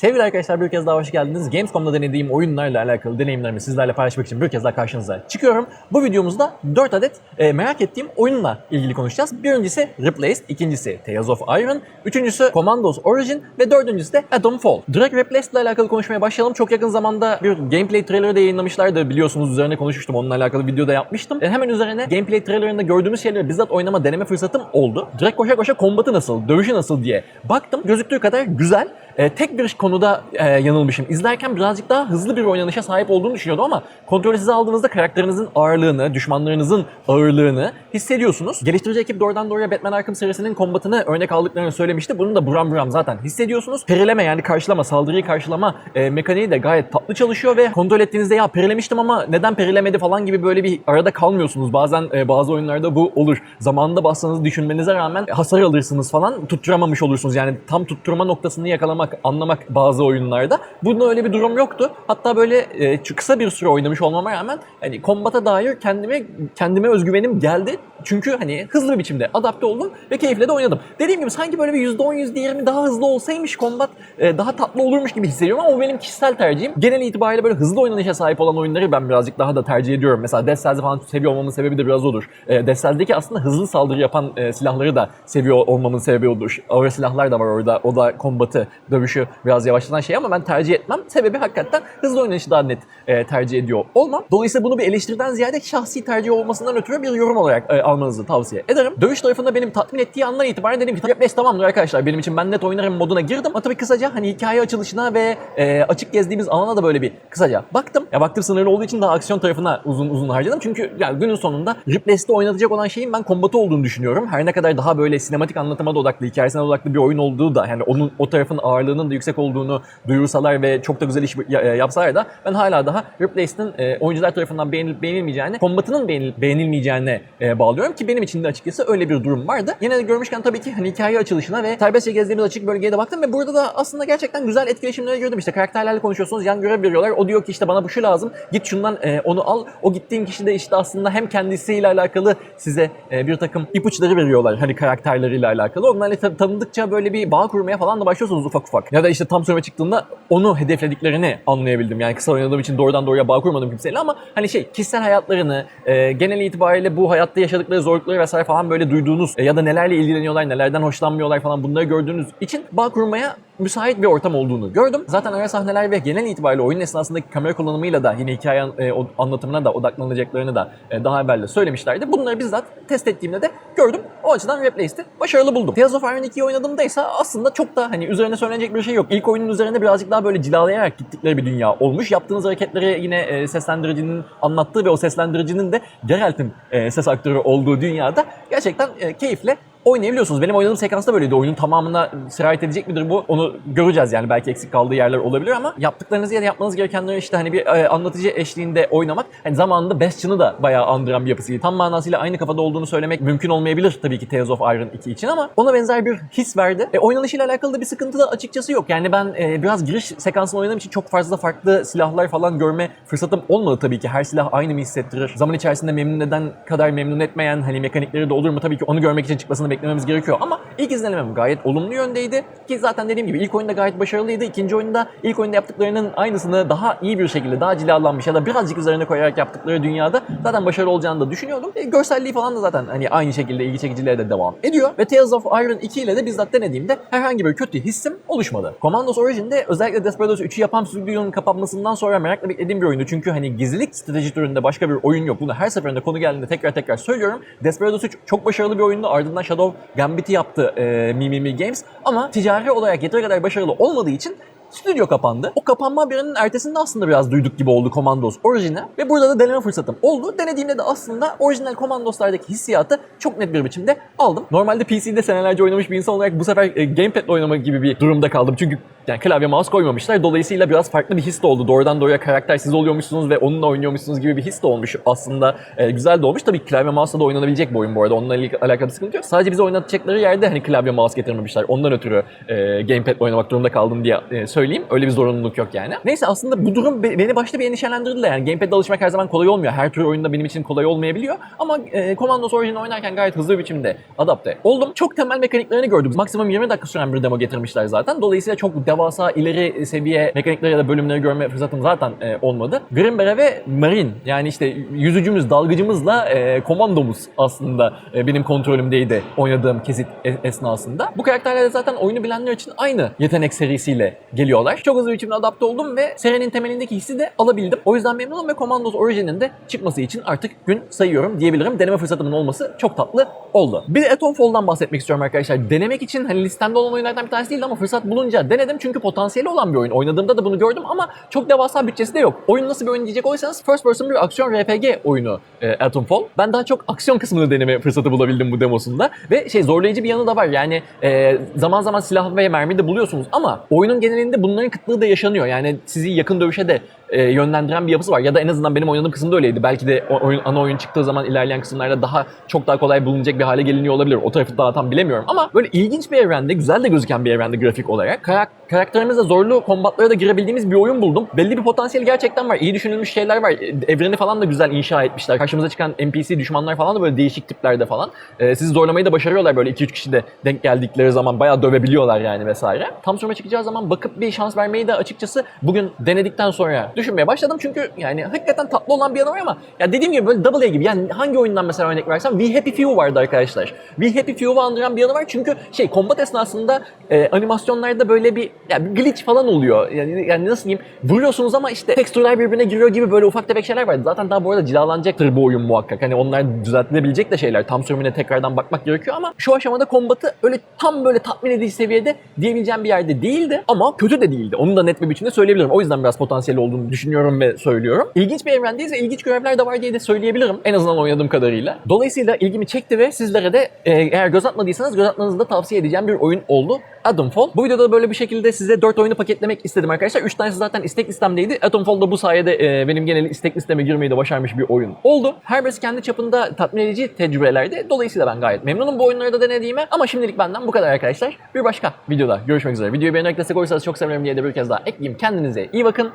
Sevgili arkadaşlar bir kez daha hoş geldiniz. Gamescom'da denediğim oyunlarla alakalı deneyimlerimi sizlerle paylaşmak için bir kez daha karşınıza çıkıyorum. Bu videomuzda 4 adet e, merak ettiğim oyunla ilgili konuşacağız. Birincisi Replaced, ikincisi Tales of Iron, üçüncüsü Commandos Origin ve dördüncüsü de Atom Fall. Direkt Replaced ile alakalı konuşmaya başlayalım. Çok yakın zamanda bir gameplay trailerı da yayınlamışlardı. Biliyorsunuz üzerine konuşmuştum. Onunla alakalı video da yapmıştım. E, hemen üzerine gameplay trailerında gördüğümüz şeyleri bizzat oynama deneme fırsatım oldu. Direkt koşa koşa kombatı nasıl, dövüşü nasıl diye baktım. Gözüktüğü kadar güzel. E, tek bir konuda e, yanılmışım. İzlerken birazcık daha hızlı bir oynanışa sahip olduğunu düşünüyordum ama kontrolü size aldığınızda karakterinizin ağırlığını, düşmanlarınızın ağırlığını hissediyorsunuz. Geliştirici ekip doğrudan doğruya Batman Arkham serisinin kombatını örnek aldıklarını söylemişti. Bunu da buram buram zaten hissediyorsunuz. Perileme yani karşılama, saldırıyı karşılama e, mekaniği de gayet tatlı çalışıyor ve kontrol ettiğinizde ya perilemiştim ama neden perilemedi falan gibi böyle bir arada kalmıyorsunuz. Bazen e, bazı oyunlarda bu olur. Zamanında bassanız düşünmenize rağmen hasar alırsınız falan tutturamamış olursunuz. Yani tam tutturma noktasını yakalamak, anlamak bazı oyunlarda. Bunda öyle bir durum yoktu. Hatta böyle e, kısa bir süre oynamış olmama rağmen hani kombata dair kendime kendime özgüvenim geldi. Çünkü hani hızlı bir biçimde adapte oldum ve keyifle de oynadım. Dediğim gibi sanki böyle bir %10 %20 daha hızlı olsaymış kombat e, daha tatlı olurmuş gibi hissediyorum ama o benim kişisel tercihim. Genel itibariyle böyle hızlı oynanışa sahip olan oyunları ben birazcık daha da tercih ediyorum. Mesela Death Cells'i falan seviyor olmamın sebebi de biraz odur. E, Death Cells'deki aslında hızlı saldırı yapan e, silahları da seviyor olmamın sebebi odur. Ağır silahlar da var orada. O da kombatı, dövüşü biraz yavaşlatan şey ama ben tercih etmem. Sebebi hakikaten hızlı oynanışı daha net e, tercih ediyor olmam. Dolayısıyla bunu bir eleştiriden ziyade şahsi tercih olmasından ötürü bir yorum olarak e, almanızı tavsiye ederim. Dövüş tarafında benim tatmin ettiği andan itibaren dedim ki Replace tamamdır arkadaşlar benim için ben net oynarım moduna girdim. Ama tabii kısaca hani hikaye açılışına ve e, açık gezdiğimiz alana da böyle bir kısaca baktım. Ya vaktim sınırlı olduğu için daha aksiyon tarafına uzun uzun harcadım. Çünkü yani günün sonunda Replace'de oynatacak olan şeyin ben kombatı olduğunu düşünüyorum. Her ne kadar daha böyle sinematik anlatıma da odaklı, hikayesine odaklı bir oyun olduğu da yani onun o tarafın ağırlığının da yüksek olduğunu duyursalar ve çok da güzel iş e, yapsalar da ben hala daha Replace'nin e, oyuncular tarafından beğenilip beğenilmeyeceğine, kombatının beğenilip beğenilmeyeceğine e, bağlıyorum ki benim için de açıkçası öyle bir durum vardı. Yine de görmüşken tabii ki hani hikaye açılışına ve serbestçe gezdiğimiz açık bölgeye de baktım ve burada da aslında gerçekten güzel etkileşimlere girdim. İşte karakterlerle konuşuyorsunuz, yan görev veriyorlar. O diyor ki işte bana bu şu lazım, git şundan e, onu al. O gittiğin kişi de işte aslında hem kendisiyle alakalı size bir takım ipuçları veriyorlar. Hani karakterleriyle alakalı. Onlarla ta- tanıdıkça böyle bir bağ kurmaya falan da başlıyorsunuz ufak ufak. Ya da işte tam süreme çıktığında onu hedeflediklerini anlayabildim. Yani kısa oynadığım için doğrudan doğruya bağ kurmadım kimseyle ama hani şey kişisel hayatlarını, e, genel itibariyle bu hayatta yaşadıkları zorlukları vesaire falan böyle duyduğunuz e, ya da nelerle ilgileniyorlar, nelerden hoşlanmıyorlar falan bunları gördüğünüz için bağ kurmaya müsait bir ortam olduğunu gördüm. Zaten ara sahneler ve genel itibariyle oyun esnasındaki kamera kullanımıyla da yine hikaye e, anlatımına da odaklanacaklarını da e, daha evvel söylemişlerdi. Bunları bizzat test ettiğimde de gördüm. O açıdan Replace'de başarılı buldum. Tales of Iron 2'yi oynadığımda ise aslında çok da hani üzerine söylenecek bir şey yok. İlk oyunun üzerinde birazcık daha böyle cilalayarak gittikleri bir dünya olmuş. Yaptığınız hareketleri yine e, seslendiricinin anlattığı ve o seslendiricinin de Geralt'in ses aktörü olduğu dünyada gerçekten keyifle oynayabiliyorsunuz. Benim oynadığım sekansta böyleydi. Oyunun tamamına sirayet edecek midir bu? Onu göreceğiz yani. Belki eksik kaldığı yerler olabilir ama yaptıklarınızı ya da yapmanız gerekenleri işte hani bir e, anlatıcı eşliğinde oynamak hani zamanında Bastion'ı da bayağı andıran bir yapısıydı. Tam manasıyla aynı kafada olduğunu söylemek mümkün olmayabilir tabii ki Tales of Iron 2 için ama ona benzer bir his verdi. E, oynanışıyla alakalı da bir sıkıntı da açıkçası yok. Yani ben e, biraz giriş sekansını oynadığım için çok fazla farklı silahlar falan görme fırsatım olmadı tabii ki. Her silah aynı mı hissettirir? Zaman içerisinde memnun eden kadar memnun etmeyen hani mekanikleri de olur mu? Tabii ki onu görmek için çıkmasını beklememiz gerekiyor. Ama ilk izlenimim gayet olumlu yöndeydi. Ki zaten dediğim gibi ilk oyunda gayet başarılıydı. İkinci oyunda ilk oyunda yaptıklarının aynısını daha iyi bir şekilde, daha cilalanmış ya da birazcık üzerine koyarak yaptıkları dünyada zaten başarılı olacağını da düşünüyordum. E, görselliği falan da zaten hani aynı şekilde ilgi çekiciliğe de devam ediyor. Ve Tales of Iron 2 ile de bizzat denediğimde herhangi bir kötü hissim oluşmadı. Commandos Origin'de özellikle Desperados 3'ü yapan stüdyonun kapanmasından sonra merakla beklediğim bir oyundu. Çünkü hani gizlilik strateji türünde başka bir oyun yok. Bunu her seferinde konu geldiğinde tekrar tekrar söylüyorum. Desperados 3 çok başarılı bir oyundu. Ardından Shadow Gambit'i yaptı e, Mimimi Games. Ama ticari olarak yeteri kadar başarılı olmadığı için Stüdyo kapandı. O kapanma haberinin ertesinde aslında biraz duyduk gibi oldu Commandos orijine ve burada da deneme fırsatım oldu. Denediğimde de aslında orijinal Commandos'lardaki hissiyatı çok net bir biçimde aldım. Normalde PC'de senelerce oynamış bir insan olarak bu sefer e, gamepad'le oynamak gibi bir durumda kaldım. Çünkü yani klavye mouse koymamışlar. Dolayısıyla biraz farklı bir his de oldu. Doğrudan doğruya karakter siz oluyormuşsunuz ve onunla oynuyormuşsunuz gibi bir his de olmuş. Aslında e, güzel de olmuş. Tabii klavye mouse'la da oynanabilecek bir oyun bu arada. Onunla alakalı bir sıkıntı yok. Sadece bizi oynatacakları yerde hani klavye mouse getirmemişler. Ondan ötürü e, gamepad oynamak durumunda kaldım diye e, söyleyeyim. Söyleyeyim. Öyle bir zorunluluk yok yani. Neyse aslında bu durum be- beni başta bir endişelendirdi de yani gamepad'de alışmak her zaman kolay olmuyor. Her tür oyunda benim için kolay olmayabiliyor. Ama e, Commandos Origin oynarken gayet hızlı bir biçimde adapte oldum. Çok temel mekaniklerini gördüm. Maksimum 20 dakika süren bir demo getirmişler zaten. Dolayısıyla çok devasa ileri seviye mekanikleri ya da bölümleri görme fırsatım zaten e, olmadı. Grim Beret ve Marine yani işte yüzücümüz, dalgıcımızla e, komandomuz aslında e, benim kontrolümdeydi oynadığım kesit esnasında. Bu karakterler de zaten oyunu bilenler için aynı yetenek serisiyle geliyorlar. Çok hızlı bir biçimde adapte oldum ve serinin temelindeki hissi de alabildim. O yüzden memnunum ve Commandos Origin'in de çıkması için artık gün sayıyorum diyebilirim. Deneme fırsatımın olması çok tatlı oldu. Bir de Etonfall'dan bahsetmek istiyorum arkadaşlar. Denemek için hani listemde olan oyunlardan bir tanesi değildi ama fırsat bulunca denedim çünkü potansiyeli olan bir oyun. Oynadığımda da bunu gördüm ama çok devasa bütçesi de yok. Oyun nasıl bir oyun diyecek olursanız first person bir aksiyon RPG oyunu e, Atomfall. Ben daha çok aksiyon kısmını deneme fırsatı bulabildim bu demosunda ve şey zorlayıcı bir yanı da var. Yani e, zaman zaman silah ve mermi de buluyorsunuz ama oyunun genelinde bunların kıtlığı da yaşanıyor. Yani sizi yakın dövüşe de e, yönlendiren bir yapısı var. Ya da en azından benim oynadığım kısımda öyleydi. Belki de oyun, ana oyun çıktığı zaman ilerleyen kısımlarda daha çok daha kolay bulunacak bir hale geliniyor olabilir. O tarafı daha tam bilemiyorum. Ama böyle ilginç bir evrende, güzel de gözüken bir evrende grafik olarak karak karakterimizle zorlu kombatlara da girebildiğimiz bir oyun buldum. Belli bir potansiyeli gerçekten var. İyi düşünülmüş şeyler var. E, Evreni falan da güzel inşa etmişler. Karşımıza çıkan NPC düşmanlar falan da böyle değişik tiplerde falan. E, sizi zorlamayı da başarıyorlar böyle 2-3 kişi de denk geldikleri zaman bayağı dövebiliyorlar yani vesaire. Tam sürme çıkacağı zaman bakıp bir şans vermeyi de açıkçası bugün denedikten sonra düşünmeye başladım. Çünkü yani hakikaten tatlı olan bir yanı var ama ya dediğim gibi böyle Double A gibi yani hangi oyundan mesela örnek versem We Happy Few vardı arkadaşlar. We Happy Few'u andıran bir yanı var çünkü şey kombat esnasında e, animasyonlarda böyle bir, ya bir glitch falan oluyor. Yani, yani nasıl diyeyim vuruyorsunuz ama işte tekstürler birbirine giriyor gibi böyle ufak tefek şeyler vardı. Zaten daha bu arada cilalanacaktır bu oyun muhakkak. Hani onlar düzeltilebilecek de şeyler. Tam sürümüne tekrardan bakmak gerekiyor ama şu aşamada kombatı öyle tam böyle tatmin edici seviyede diyebileceğim bir yerde değildi ama kötü de değildi. Onu da net bir biçimde söyleyebilirim. O yüzden biraz potansiyeli olduğunu düşünüyorum ve söylüyorum. İlginç bir evrendeyiz ve ilginç görevler de var diye de söyleyebilirim. En azından oynadığım kadarıyla. Dolayısıyla ilgimi çekti ve sizlere de e, eğer göz atmadıysanız göz atmanızı da tavsiye edeceğim bir oyun oldu. Atomfall. Bu videoda böyle bir şekilde size 4 oyunu paketlemek istedim arkadaşlar. 3 tanesi zaten istek listemdeydi. Atomfall da bu sayede e, benim genel istek listeme girmeyi de başarmış bir oyun oldu. Her birisi kendi çapında tatmin edici tecrübelerdi. Dolayısıyla ben gayet memnunum bu oyunları da denediğime. Ama şimdilik benden bu kadar arkadaşlar. Bir başka videoda görüşmek üzere. Videoyu beğenerek destek olursanız çok sevinirim diye de bir kez daha ekleyeyim. Kendinize iyi bakın.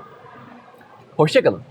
Hoşçakalın.